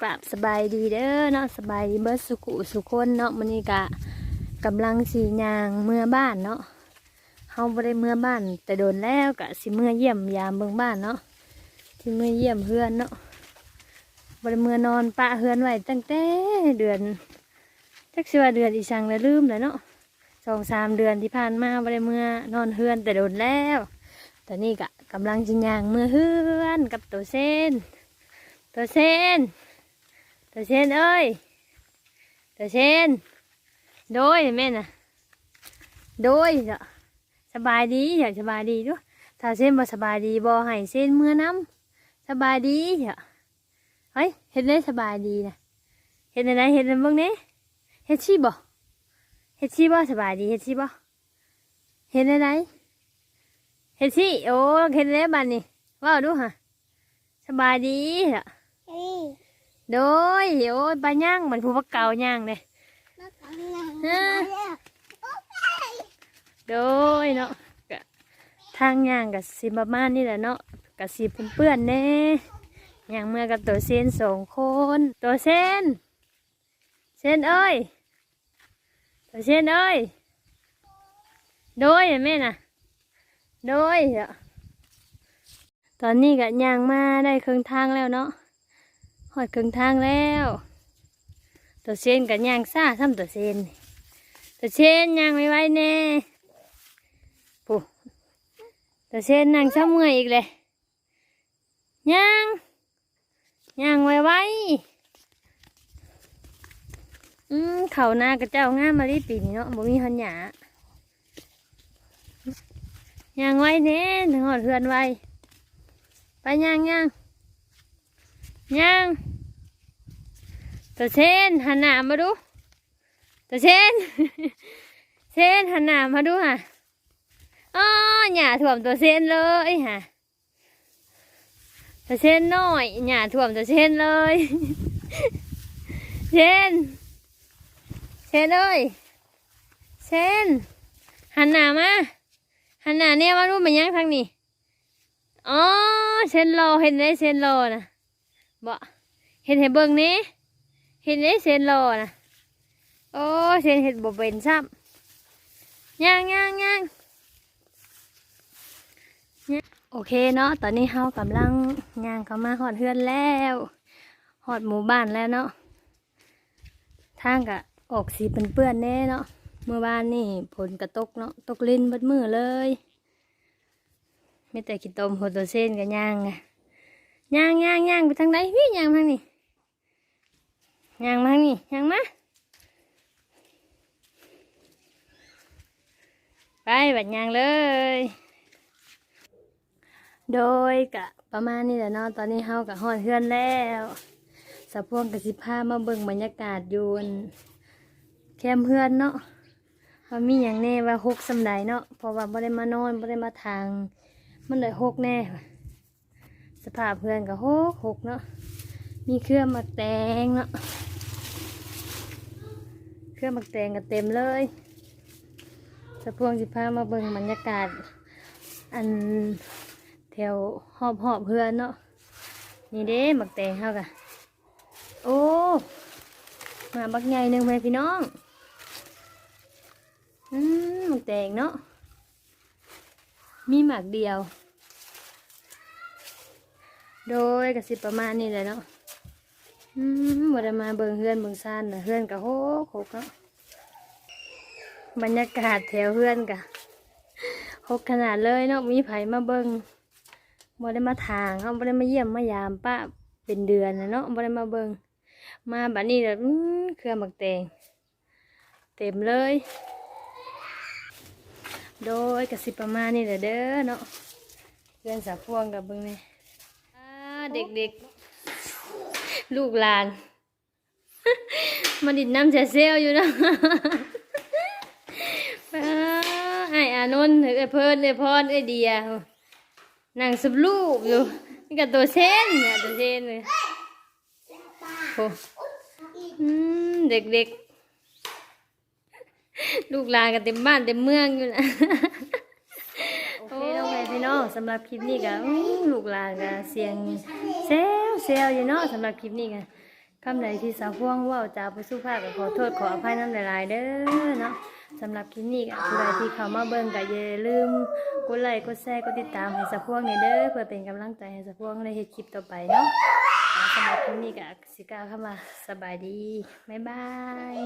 กราบสบายดีเด้อเนาะสบายดีเบิดสุขุสุคนเนาะมื้อนี้กะกำลังสียางเมื่อบ้านเนาะเฮาบ่ได้เมื่อบ้าน แต่โดนแล้วกะสิเมื่อเยี่ยมยามเบิ่งบ้านเนาะที่เมื่อเยี่ยมเฮือนเนาะบ่ได้เมื่อนอนปะเฮือนไว้ตั้งแต่เดือนจักสิว่าเดือนอีสังแล้วลืมแล้วเนาะสองสามเดือนที่ผ่านมาบ่ได้เมื่อนอนเฮือนแต่โดนแล้วตอนนี้กะกำลังสิยางเมื่อเฮือนกับตัวเส้น ตัวเส้น ตัวเส้นเอ้ยตัวเส้นโดยแม่น่ะโดยจ้ะสบายดีอยากสบายดีด้วยถ้าเส้นบ่สบายดีบ่ให้เส้นเมื่อน้ำสบายดีจ้ะเฮ้ยเห็นได้สบายดีนะเห็นอะไรเห็นอะไรบ้างเนี่ยเฮ็ดชีบ่เฮ็ดชีบ่สบายดีเฮ็ดชีบ่เห็นอะไรเฮ็ดชีโอ้เห็นอะไรบ้านนี่ว้าวดูฮะสบายดีจ้ะ โดยโอ้ยปลาย่างเหมือนผู้พักเก่าย่างเลยโดยเนาะกะทางย่างกับสิประมาณนี่แหละเนาะกับสีเปื้อนๆแน่ย่างเมื่อกับตัวเซนสองคน ตัวเซนเซนเอ้ยตัวเซนเอ้ยโดยแม่น่ะโดยเนาะตอนนี้ก็ย่างมาได้ครึ่งทางแล้วเนาะ หอดครึ่งทางแล้วตัวเชนกับยางซ่าซ้ำตัวเชนตัวเชนยางไม่ไหวแน่ปุ๊ตัวเชนนางช้ำเมื่อยอีกเลยยางยางไว้ไว้อืมเขาหน้ากระเจ้าง่ามมาลีปีนี้เนาะบ่มีหันหยายางไว้แน่ถึงหอดเพื่อนไว้ไปยางยางย่าง ตัวเชนหันหน้ามาดูตัวเชนเชนหันหน้ามาดูฮะอ๋อหญ้าถ่วมตัวเชนเลยฮะตัวเชนน้อยหญ้าถ่วมตัวเชนเลยเชนเชนเอ้ยเชนหันหน้ามาหันหน้าเนี่ยมาดูมันยังทางนี้อ๋อเชนรอเห็นไหมเชนรอนะบ่เห็นเห็นเบิ่งนี้ เห็นไอ้เซนโลนะโอ้เซนเห็ดบ่เป็นซ้ำย่างย่างย่างย่โอเคเนาะตอนนี้เฮากำลังย่างเข้ามาหอดเฮือนแล้วหอดหมู่บ้านแล้วเนาะทางกะออกสีเปื้อนๆแน่เนาะเมื่อวานนี่ผลกระตกเนาะตกลิ้นเบดมือเลยไม่แต่กินต้มหัวตัวเส้นกับย่างไงย่างย่างย่างไปทางไหนพี่ย่างทางนี้ ย่างมานี้ย่างมาไปบัดยางเลย โดยกะประมาณนี้แหละเนาะตอนนี้เฮากะฮอดเฮือนแล้วสะพวงกะสิพามาเบิ่งบรรยากาศอยู่อั่นแคมเฮือนเนาะว่ามีอย่างแน่ว่าหกสำใดเนาะเพราะว่าบ่ได้มานอนบ่ได้มาทาง มันเลยหกแน่ สภาพเพื่อนก็หกหกเนาะมีเครื่องมักแตงเนาะ รื่องหมักแตงก็เต็มเลยสะพวงสิพามาเบิ่งบรรยากาศ อันแถวหอบหอบเพื่อนเนาะนี่เด้หมักแตงเขากะโอ้มาบักใหญ่หนึ่งไปพี่น้องอืมหมักแตงเนาะมีหมักเดียว โดยกสิประมาณนี้แหละเนาะ อืมบ่ได้มาเบิ่งเฮือนเบิ่งซ่านนะเฮือนกะโหกหกเนาะบรรยากาศแถวเฮือนกะหกขนาดเลยเนาะมีไผมาเบิ่งบ่ได้มาทางเขาบ่ได้มาเยี่ยมมายามป้าเป็นเดือนนะเนาะบ่ได้มาเบิ่งมาบัดนี้แบบอื้อเครื่องมักแตงเต็มเลย โดยกระสิประมาณนี้แหละเด้อเนาะเพื่อนสาวพวงกับเบิ่งนี่เด็กๆ ลูกหลาน มาดิดน้ำเสียเซลอยู่นะอ่าไอ้อานนท์ไอ้เพิ่นไอ้พรไอ้เดียนั่งสุบลูกอยู่นี่กับตัวเส้นเนี่ยตัวเส้นเลยโอ้อืมเด็กๆ ลูกหลานกันเต็มบ้านเต็มเมืองอยู่นะโอเคน้องแม่พี่น้องสำหรับคลิปนี้ก็อื้อลูกหลานก็เสียงเซล เซลอยู่เนาะสำหรับคลิปนี้ก็คำใดที่สาวพวงว่าจาผู้สุภาพก็ขอโทษขออภัยน้ำหลายๆเด้อเนาะสำหรับคลิปนี้ก็ผู้ใดที่เข้ามาเบิ่งก็อย่าลืมกดไลค์กดแชร์กดติดตามให้สาวพวงนี่เด้อเพื่อเป็นกำลังใจให้สาวพวงในเฮ็ดคลิปต่อไปเนาะสำหรับคลิปนี้ก็สิกาวคำว่าสบายดีบ๊ายบาย